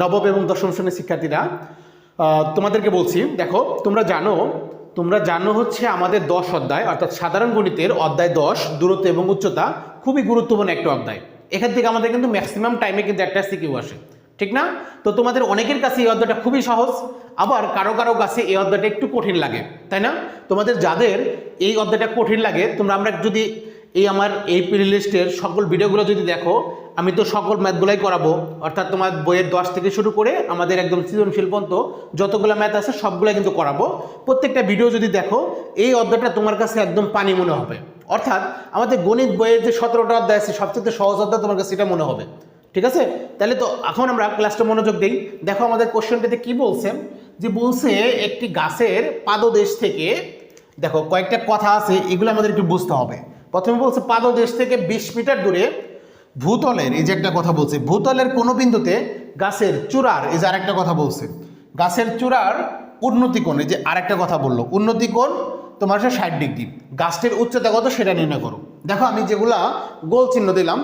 নবম এবং দশম শ্রেণির শিক্ষার্থীরা তোমাদেরকে বলছি, দেখো, তোমরা জানো তোমরা জানো হচ্ছে আমাদের দশ অধ্যায়, অর্থাৎ সাধারণ গণিতের অধ্যায় দশ, দূরত্ব এবং উচ্চতা খুবই গুরুত্বপূর্ণ একটা অধ্যায়। এখান থেকে আমাদের কিন্তু ম্যাক্সিমাম টাইমে কিন্তু একটা সিকিউ আসে, ঠিক না? তো তোমাদের অনেকের কাছে এই অধ্যায়টা খুবই সহজ, আবার কারও কারও কাছে এই অধ্যায়টা একটু কঠিন লাগে, তাই না? তোমাদের যাদের এই অধ্যায়টা কঠিন লাগে, তোমরা আমরা যদি এই আমার এই প্লে লিস্টের সকল ভিডিওগুলো যদি দেখো আমি তো সকল ম্যাথগুলাই করাবো। অর্থাৎ তোমার বইয়ের দশ থেকে শুরু করে আমাদের একদম সৃজনশীল পর্যন্ত যতগুলো ম্যাথ আছে সবগুলো কিন্তু করাবো। প্রত্যেকটা ভিডিও যদি দেখো, এই অধ্যায়টা তোমার কাছে একদম পানি মনে হবে। অর্থাৎ আমাদের গণিত বইয়ের যে সতেরোটা অধ্যায় আছে, সবচেয়ে সহজ অধ্যায় তোমার কাছে এটা মনে হবে। ঠিক আছে? তাহলে তো এখন আমরা ক্লাসটা মনোযোগ দিই। দেখো আমাদের কোশ্চেনটাতে কি বলছে? যে বলছে একটি গাছের পাদদেশ থেকে, দেখো কয়েকটা কথা আছে, এগুলো আমাদের একটু বুঝতে হবে। প্রথমে বলছে পাদদেশ থেকে বিশ মিটার দূরে ভূতলের, এই যে একটা কথা বলছে, ভূতলের কোনো বিন্দুতে গাছের চূড়ার, এই যে আরেকটা কথা বলছে, গাছের চূড়ার উন্নতি কোণ, এই যে আরেকটা কথা বলল, উন্নতি কোণ তোমার হচ্ছে ষাট ডিগ্রি, গাছটির উচ্চতা কত সেটা নির্ণয় করো। দেখো, আমি যেগুলা গোল চিহ্ন দিলাম,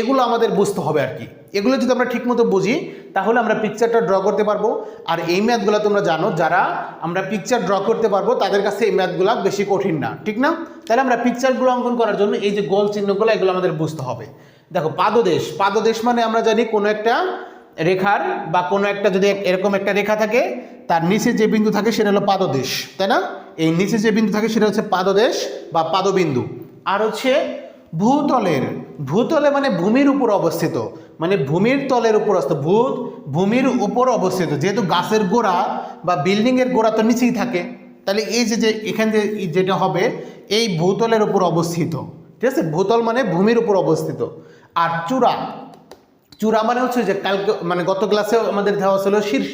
এগুলো আমাদের বুঝতে হবে আর কি। এগুলো যদি আমরা ঠিকমতো বুঝি, তাহলে আমরা পিকচারটা ড্র করতে পারব। আর এই ম্যাথগুলো তোমরা জানো, যারা আমরা পিকচার ড্র করতে পারব, তাদের কাছে এই ম্যাথগুলো বেশি কঠিন না, ঠিক না? তাহলে আমরা পিকচারগুলো অঙ্কন করার জন্য এই যে গোল চিহ্নগুলো, এগুলো আমাদের বুঝতে হবে। দেখো, পাদদেশ। পাদদেশ মানে আমরা জানি কোনো একটা রেখার বা কোনো একটা যদি এরকম একটা রেখা থাকে, তার নিচে যে বিন্দু থাকে সেটা হলো পাদদেশ, তাই না? এই নিচে যে বিন্দু থাকে সেটা হচ্ছে পাদদেশ বা পাদবিন্দু। আর হচ্ছে ভূতলের। ভূতলে মানে ভূমির উপর অবস্থিত। মানে ভূমির তলের উপর অবস্থিত। ভূত ভূমির উপর অবস্থিত। যেহেতু গাছের গোড়া বা বিল্ডিংয়ের গোড়া তো নিচেই থাকে। তাহলে এই যে যে এখানে যে যেটা হবে, এই ভূতলের উপর অবস্থিত। ঠিক আছে? ভূতল মানে ভূমির উপর অবস্থিত। আর চূড়া। চূড়া মানে হচ্ছে যে কালকে মানে গত ক্লাসে আমাদের দেওয়া ছিল শীর্ষ।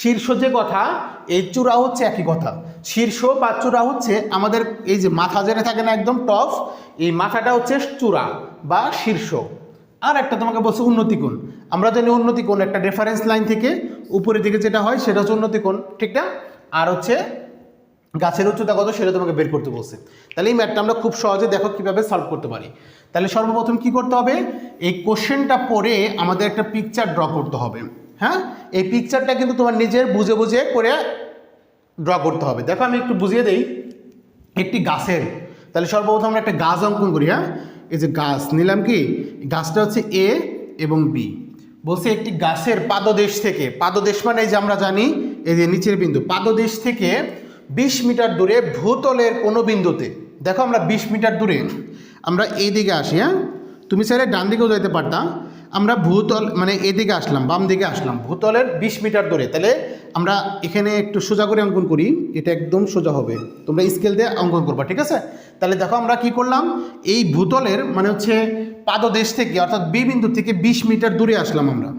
শীর্ষ যে কথা, এই চূড়া হচ্ছে একই কথা। শীর্ষ বা চূড়া হচ্ছে আমাদের এই যে মাথা যেটা থাকে না একদম টপ এই মাথাটা হচ্ছে চূড়া বা শীর্ষ। আর একটা তোমাকে বলছে উন্নতিকোণ। আমরা জানি উন্নতিকোণ একটা রেফারেন্স লাইন থেকে উপরের দিকে যেটা হয়, সেটা হচ্ছে উন্নতিকোণ, ঠিক না? আর হচ্ছে গাছের উচ্চতা কত সেটা তোমাকে বের করতে বলছে। তাহলে এই ম্যাথটা আমরা খুব সহজে দেখো কীভাবে সলভ করতে পারি। তাহলে সর্বপ্রথম কি করতে হবে? এই কোশ্চেনটা পড়ে আমাদের একটা পিকচার ড্র করতে হবে। হ্যাঁ? এই পিকচারটা কিন্তু তোমার নিজের বুঝে বুঝে করে ড্র করতে হবে। দেখো আমি একটু বুঝিয়ে দেই। একটি গাছের, তাহলে সর্বপ্রথম আমরা একটা গাছ অঙ্কন করি হ্যাঁ? এই যে গাছ, নিলাম কি? গাছটা হচ্ছে এ এবং বি বলছে একটি গাছের পাদদেশ থেকে, পাদদেশ মানে যে আমরা জানি, এই যে নিচের বিন্দু, পাদদেশ থেকে বিশ মিটার দূরে ভূতলের কোনো বিন্দুতে। দেখো আমরা বিশ মিটার দূরে। আমরা এই দিকে আসি হ্যাঁ? তুমি চাইলে ডান দিকেও যেতে পারতাম আমরা ভূতল মানে এদিকে আসলাম, বাম দিকে আসলাম। ভূতলের বিশ মিটার দূরে। তাহলে আমরা এখানে একটু সোজা করে অঙ্কন করি। এটা একদম সোজা হবে। তোমরা স্কেল দিয়ে অঙ্কন করবা, ঠিক আছে? তাহলে দেখো আমরা কি করলাম? এই ভূতলের মানে হচ্ছে পাদদেশ থেকে, অর্থাৎ বি বিন্দু থেকে বিশ মিটার দূরে আসলাম আমরা।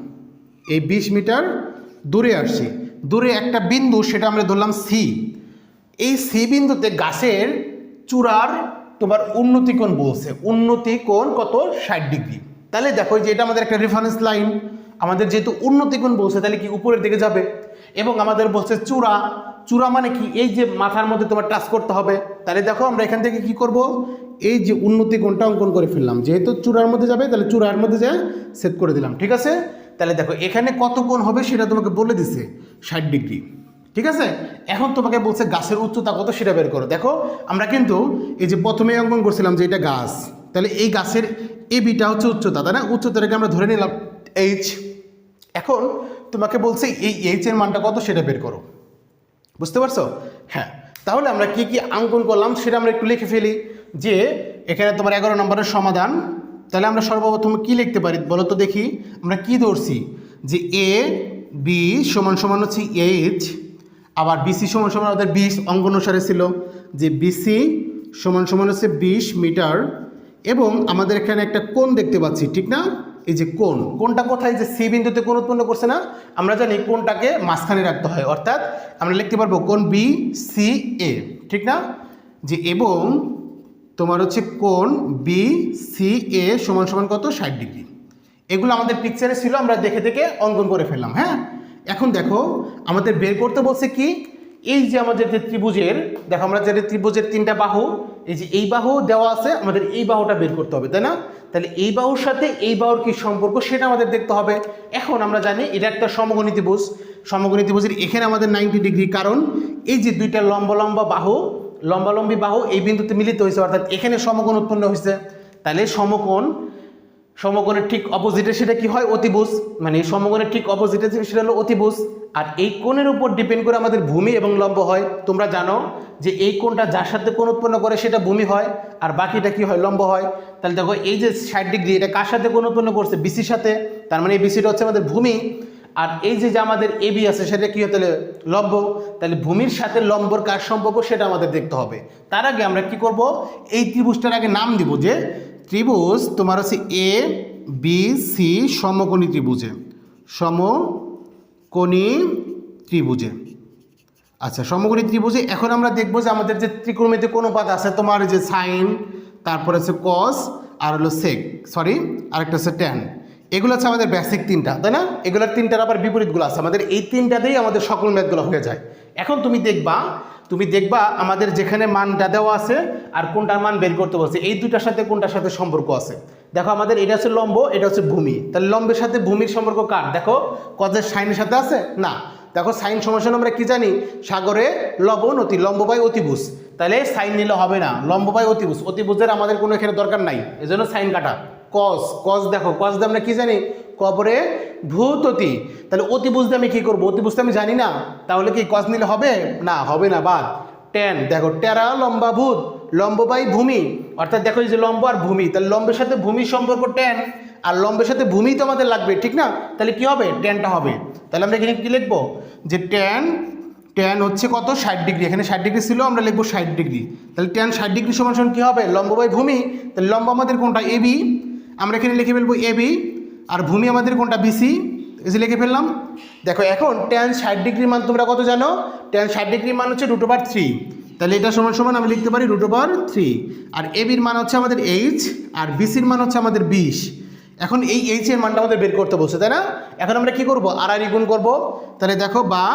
এই বিশ মিটার দূরে আসছি। দূরে একটা বিন্দু, সেটা আমরা ধরলাম সি। এই সি বিন্দুতে গাছের চূড়ার তোমার উন্নতি কোণ বলছে। উন্নতি কোণ কত? ষাট ডিগ্রি। তাহলে দেখো যে এটা আমাদের একটা রেফারেন্স লাইন আমাদের যেহেতু উন্নতি কোণ বলছে, তাহলে কি উপরের দিকে যাবে? এবং আমাদের বলছে চূড়া। চূড়া মানে কি? এই যে মাথার মধ্যে তোমার টাচ করতে হবে। তাহলে দেখো আমরা এখান থেকে কি করব? এই যে উন্নতি কোণটা অঙ্কন করে ফেললাম। যেহেতু চূড়ার মধ্যে যাবে, তাহলে চূড়ার মধ্যে যা সেট করে দিলাম। ঠিক আছে? তাহলে দেখো এখানে কত কোণ হবে সেটা তোমাকে বলে দিছে। ষাট ডিগ্রি। ঠিক আছে? এখন তোমাকে বলছে গাছের উচ্চতা কত সেটা বের করো। দেখো, আমরা কিন্তু এই যে প্রথমে অঙ্কন করছিলাম যে এটা গাছ, তাহলে এই গাছের এ বিটা হচ্ছে উচ্চতা, তাই না? উচ্চতাটাকে আমরা ধরে নিলাম এইচ এখন তোমাকে বলছে এই এইচ এর মানটা কত সেটা বের করো। বুঝতে পারছ? হ্যাঁ তাহলে আমরা কি কি অঙ্কন করলাম সেটা আমরা একটু লিখে ফেলি। যে এখানে তোমার এগারো নম্বরের সমাধান, তাহলে আমরা সর্বপ্রথম কি লিখতে পারি বলো তো দেখি। আমরা কি ধরছি? যে এ বি সমান সমান হচ্ছে এইচ আবার বিসি সমান সমান আমাদের বিশ অঙ্ক অনুসারে ছিল, যে বিসি সমান সমান হচ্ছে বিশ মিটার। এবং আমাদের এখানে একটা কোণ দেখতে পাচ্ছি, ঠিক না? এই যে কোণ কোনটা কোথায়? যে সি বিন্দুতে কোণ উৎপন্ন করছে না? আমরা জানি কোনটাকে মাঝখানে রাখতে হয়, অর্থাৎ আমরা লিখতে পারব কোণ বি সি এ ঠিক না? যে এবং তোমার হচ্ছে কোণ বি সি এ সমান সমান কত? ষাট ডিগ্রি। এগুলো আমাদের পিকচারে ছিল, আমরা দেখে দেখে অঙ্কন করে ফেললাম হ্যাঁ? এখন দেখো, আমাদের বের করতে বলছে কি? এই যে আমাদের যে ত্রিভুজের, দেখো আমরা যে ত্রিভুজের তিনটা বাহু, এই যে এই বাহু দেওয়া আছে, আমাদের এই বাহুটা বের করতে হবে, তাই না? তাহলে এই বাহুর সাথে এই বাহুর কি সম্পর্ক সেটা আমাদের দেখতে হবে। এখন আমরা জানি এটা একটা সমগণী ত্রিভুজ। সমগণী ত্রিভুজের এখানে আমাদের নাইনটি ডিগ্রি কারণ এই যে দুইটা লম্বা লম্বা বাহু, লম্বালম্বী বাহু এই বিন্দুতে মিলিত হয়েছে, অর্থাৎ এখানে সমকোণ উৎপন্ন হয়েছে। তাহলে সমকোণ সমকোণের ঠিক অপোজিটে সেটা কি হয়? অতিভুজ। মানে সমকোণের ঠিক অপোজিটে সেটা হলো অতিভুজ। আর এই কোণের উপর ডিপেন্ড করে আমাদের ভূমি এবং লম্ব হয়। তোমরা জানো যে এই কোণটা যার সাথে কোণ উৎপন্ন করে সেটা ভূমি হয়, আর বাকিটা কি হয়? লম্ব হয়। তাহলে দেখো এই যে ষাট ডিগ্রি, এটা কার সাথে কোণ উৎপন্ন করছে? বিসির সাথে। তার মানে এই বিসিটা হচ্ছে আমাদের ভূমি। আর এই যে যে আমাদের এবি আছে, সেটা কি হতে লম্ব। তাহলে ভূমির সাথে লম্বর কার সম্পর্ক সেটা আমাদের দেখতে হবে। তার আগে আমরা কি করব? এই ত্রিভুজটার আগে নাম দিব যে ত্রিভুজ, তোমার হচ্ছে এ বি সি সমকোণী ত্রিভুজে। সমকোণী ত্রিভুজে। আচ্ছা সমকোণী ত্রিভুজে এখন আমরা দেখব যে আমাদের যে ত্রিকোণমিতি কোনো পাত আছে, তোমার যে সাইন তারপর হচ্ছে কস আর হলো সেক সরি আরেকটা হচ্ছে ট্যান এগুলো হচ্ছে আমাদের বেসিক তিনটা, তাই না? এগুলোর তিনটার আবার বিপরীতগুলো আছে। আমাদের এই তিনটাতেই আমাদের সকল ম্যাথগুলো হয়ে যায়। এখন তুমি দেখবা তুমি দেখবা আমাদের যেখানে মানটা দেওয়া আছে আর কোনটার মান বের করতে বলছে। এই দুটার সাথে কোনটার সাথে সম্পর্ক আছে? দেখো আমাদের এটা হচ্ছে লম্ব, এটা হচ্ছে ভূমি। তাহলে লম্বের সাথে ভূমির সম্পর্ক কার? দেখো কজের সাইনের সাথে আছে? না। দেখো সাইন সমাসন আমরা কি জানি? সাগরে লবণ, অতি লম্ব বাই তাহলে সাইন নিলে হবে না, লম্ব বাই অতিভুজের আমাদের কোনো এখানে দরকার নাই। এজন্য সাইন কাটা। কস কস দেখো কস দিয়ে আমরা কি জানি? কবরে ভূত অতি তাহলে অতি বুঝতে আমি কি করব? অতি বুঝতে আমি জানি না। তাহলে কি কস নিলে হবে? না হবে না, বাদ। টেন দেখো টেরা লম্বা ভূত, লম্ব বাই ভূমি। অর্থাৎ দেখো যে লম্ব আর ভূমি, তাহলে লম্বের সাথে ভূমির সম্পর্ক টেন আর লম্বের সাথে ভূমি তো আমাদের লাগবে, ঠিক না? তাহলে কি হবে? টেনটা হবে। তাহলে আমরা এখানে কি লিখব? যে টেন ট্যান হচ্ছে কত? ষাট ডিগ্রি। এখানে ষাট ডিগ্রি ছিল, আমরা লিখব ষাট ডিগ্রি। তাহলে ট্যান ষাট ডিগ্রি সমান সমান কী হবে? লম্ব বাই ভূমি। তাহলে লম্ব আমাদের কোনটা? এবি আমরা এখানে লিখে ফেলব এবি আর ভূমি আমাদের কোনটা? বিসি যে লিখে ফেললাম। দেখো, এখন ট্যান ষাট ডিগ্রির মান তোমরা কত জানো? ট্যান ষাট ডিগ্রির মান হচ্ছে রুট ওভার থ্রি তাহলে এটা সমান সমান আমি লিখতে পারি রুট ওভার থ্রি আর এবির মান হচ্ছে আমাদের এইচ আর বিসির মান হচ্ছে আমাদের বিশ। এখন এই এইচ এর মানটা আমাদের বের করতে বলছে, তাই না? এখন আমরা কি করব? আর আর গুণ করব। তাহলে দেখো, বা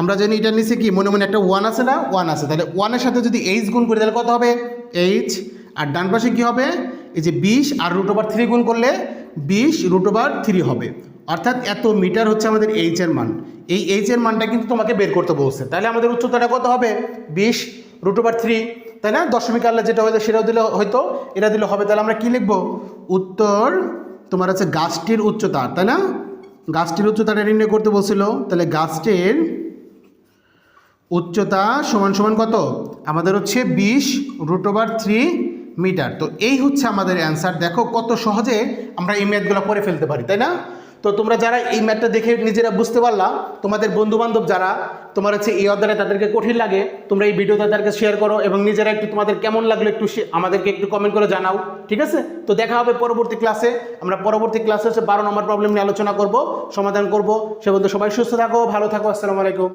আমরা জানি এটার নিচে কি? মনে মনে একটা ওয়ান আছে না? ওয়ান আছে। তাহলে ওয়ানের সাথে যদি এইচ গুণ করি, তাহলে কত হবে? এইচ আর ডান পাশে কি হবে? এই যে বিশ আর রুট ওভার থ্রি গুণ করলে বিশ রুট ওভার থ্রি হবে। অর্থাৎ এত মিটার হচ্ছে আমাদের এইচ এর মান। এই এইচ এর মানটা কিন্তু তোমাকে বের করতে বলছে। তাহলে আমাদের উচ্চতাটা কত হবে? বিশ রুট ওভার থ্রি তাই না? দশমিক আল্লাহ যেটা হয়তো সেটাও দিলে হয়তো এটা দিলে হবে। তাহলে আমরা কি লিখব? উত্তর তোমার আছে গাছটির উচ্চতা, তাই না? গাছটির উচ্চতাটা নির্ণয় করতে বলছিল। তাহলে গাছটির উচ্চতা সমান সমান কত? আমাদের হচ্ছে বিশ রুট ওভার থ্রি মিটার। তো এই হচ্ছে আমাদের অ্যান্সার দেখো কত সহজে আমরা এই ম্যাথগুলো করে ফেলতে পারি, তাই না? তো তোমরা যারা এই ম্যাথটা দেখে নিজেরা বুঝতে পারলা, তোমাদের বন্ধু বান্ধব যারা, তোমার হচ্ছে এই অধ্যায়ে তাদেরকে কঠিন লাগে, তোমরা এই ভিডিও তাদেরকে শেয়ার করো এবং নিজেরা একটু তোমাদের কেমন লাগল একটু আমাদেরকে একটু কমেন্ট করে জানাও, ঠিক আছে? তো দেখা হবে পরবর্তী ক্লাসে আমরা পরবর্তী ক্লাসে হচ্ছে বারো নম্বর প্রবলেম নিয়ে আলোচনা করব, সমাধান করব। সে বলতে সবাই সুস্থ থাকো, ভালো থাকো, আসসালামু আলাইকুম।